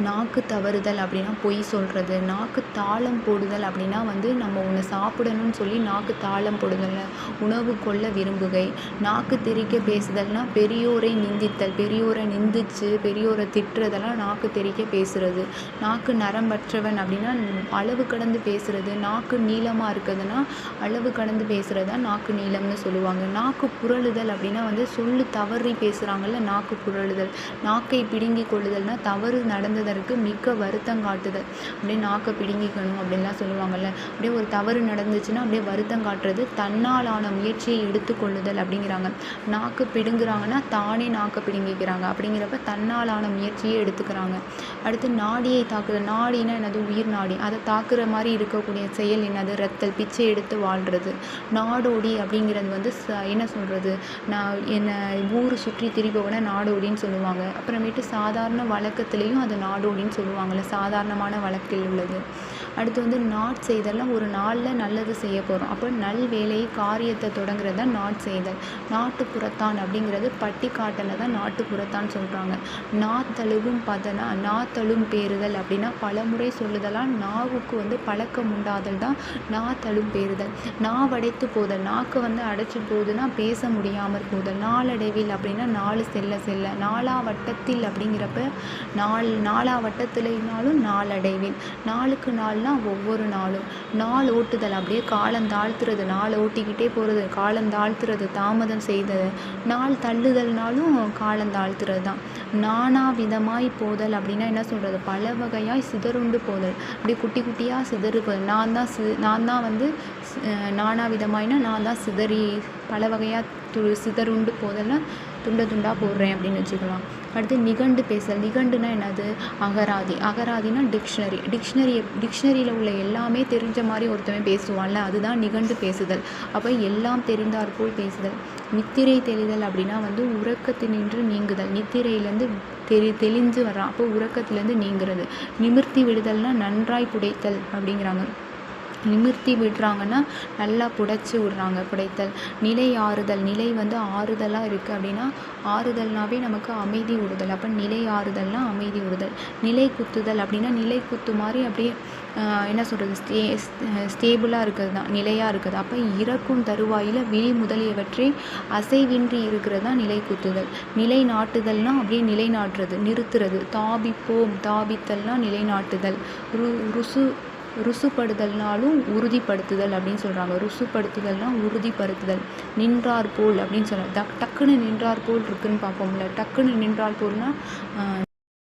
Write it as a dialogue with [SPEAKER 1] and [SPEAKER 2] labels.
[SPEAKER 1] நாக்கு தவறுதல் அப்படின்னா பொய் சொல்கிறது நாக்கு தாளம் போடுதல் அப்படின்னா வந்து நம்ம ஒன்று சாப்பிடணும்னு சொல்லி நாக்கு தாளம் போடுதல் உணவு கொள்ள விரும்புகை நாக்கு தெறிக்க பேசுதல்னா பெரியோரை நிந்தித்தல் பெரியோரை நிந்திச்சு பெரியோரை திட்டுறதெல்லாம் நாக்கு தெறிக்க பேசுகிறது நாக்கு நரம்பற்றவன் அப்படின்னா அளவு கடந்து பேசுகிறது நாக்கு நீளமாக இருக்குதுன்னா அளவு கடந்து பேசுகிறது தான் நாக்கு நீளம்னு சொல்லுவாங்க. நாக்கு புரளுதல் அப்படின்னா வந்து சொல்லு தவறி பேசுகிறாங்கல்ல நாக்கு புரளுதல். நாக்கை பிடுங்கி கொள்ளுதல்னால் தவறு நடந்ததற்கு மிக்க வருத்தம் காட்டுதல் அப்படியே நாக்கை பிடுங்கிக்கணும் அப்படின்லாம் சொல்லுவாங்கல்ல. அப்படியே ஒரு தவறு நடந்துச்சுன்னா அப்படியே வருத்தம் காட்டுறது தன்னாலான முயற்சியை எடுத்துக்கொள்ளுதல் அப்படிங்கிறாங்க. நாக்கு பிடுங்குறாங்கன்னா தானே நாக்கை பிடுங்கிக்கிறாங்க. அப்படிங்கிறப்ப தன்னாலான முயற்சியை எடுத்துக்கிறாங்க. அடுத்து நாடியை தாக்குதல் நாடினா என்னது? உயிர் நாடி. அதை தாக்குற மாதிரி இருக்கக்கூடிய செயல் என்னது? ரத்தல் பிச்சை எடுத்து வாழ்கிறது நாடோடி அப்படிங்கிறது வந்து ச என்ன சொல்கிறது நான் என்னை ஊர் சுற்றி திரிபவனை நாடோடின்னு சொல்லுவாங்க. அப்புறமேட்டு சாதாரண வழக்கத்துலேயும் அது நாடோடின்னு சொல்லுவாங்கள்ல சாதாரணமான வழக்கில் உள்ளது. அடுத்து வந்து நாட் செய்தல்லாம் ஒரு நாளில் நல்லது செய்ய போகிறோம் அப்போ நல் வேலையை காரியத்தை தொடங்குறது தான் நாட் செய்தல். நாட்டுப்புறத்தான் அப்படிங்கிறது பட்டிக்காட்டில் தான் நாட்டுப்புறத்தான் சொல்கிறாங்க நாத்தழுவும் பதனா நாத்தழும் பேறுதல் அப்படின்னா பலமுறை சொல்லுதலாம் நாவுக்கு வந்து பழக்கம் உண்டாதல் தான் நாத்தழும் பேறுதல். நாவடைத்து போதல் நாக்கு வந்து அடைச்சி போகுதுன்னா பேச முடியாமல் போதல். நாளடைவில் அப்படின்னா நாலு செல்ல செல்ல நாலா வட்டத்தில் அப்படிங்கிறப்ப நாள் நாள் வட்டத்திலைனாலும் நாளடைவில் நாளுக்கு நாள்னா ஒவ்வொரு நாளும். நாள் ஓட்டுதல் அப்படியே காலம் தாழ்த்துறது. நாள் ஓட்டிக்கிட்டே போகிறது காலம் தாழ்த்துறது தாமதம் செய்தது. நாள் தள்ளுதல்னாலும் காலம் தாழ்த்துறது தான் நானாவிதமாய் போதல் அப்படின்னா என்ன சொல்கிறது பல வகையாய் சிதறுண்டு போதல். அப்படி குட்டி குட்டியாக சிதறு போதல் நான் தான் சி நான் தான் வந்து நானா விதமாய்னா நான் தான் சிதறி பல வகையாக து சிதறுண்டு போதல்னா துண்ட துண்டாக போடுறேன் அப்படின்னு வச்சுக்கலாம். அடுத்து நிகண்டு பேசல். நிகண்டுனா என்னது? அகராதி. அகராதினா டிக்ஷனரி. டிக்ஷனரி டிக்ஷனரியில் உள்ள எல்லாமே தெரிஞ்ச மாதிரி ஒருத்தவன் பேசுவான்ல அதுதான் நிகண்டு பேசுதல். அப்போ எல்லாம் தெரிந்தார் போல் பேசுதல். நித்திரை தெளிதல் அப்படின்னா வந்து உறக்கத்தினின்று நீங்குதல். நித்திரையிலேருந்து தெரி தெளிஞ்சு வர்றான். அப்போ உறக்கத்துலேருந்து நீங்கிறது. நிமிர்த்தி விடுதல்னால் நன்றாய் புடைத்தல் அப்படிங்கிறாங்க. நிமிர்த்தி விடுறாங்கன்னா நல்லா புடைச்சி விட்றாங்க புடைத்தல். நிலை ஆறுதல். நிலை வந்து ஆறுதலாக இருக்குது அப்படின்னா ஆறுதல்னாவே நமக்கு அமைதி உறுதல் அப்போ நிலை ஆறுதல்னால் அமைதி உறுதல் நிலை குத்துதல் அப்படின்னா நிலை குத்து மாதிரி அப்படியே என்ன சொல்கிறது ஸ்டே ஸ்டேபிளாக இருக்கிறது தான். நிலையாக இருக்குது அப்போ இறக்கும் தருவாயில் விழி முதலியவற்றை அசைவின்றி இருக்கிறது தான் நிலை குத்துதல். நிலை நாட்டுதல்னால் அப்படியே நிலைநாட்டுறது நிறுத்துறது. தாபிப்போம் தாபித்தல்னால் நிலைநாட்டுதல் ரு ருசு ருசுப்படுதல்னாலும் உறுதிப்படுத்துதல் அப்படின்னு சொல்கிறாங்க ருசுப்படுத்துதல்னால் உறுதிப்படுத்துதல். நின்றார் போல் அப்படின்னு சொல்கிறாங்க டக் டக்குன்னு நின்றார் போல் இருக்குதுன்னு பார்ப்போம்ல. டக்குன்னு நின்றார் போல்னால்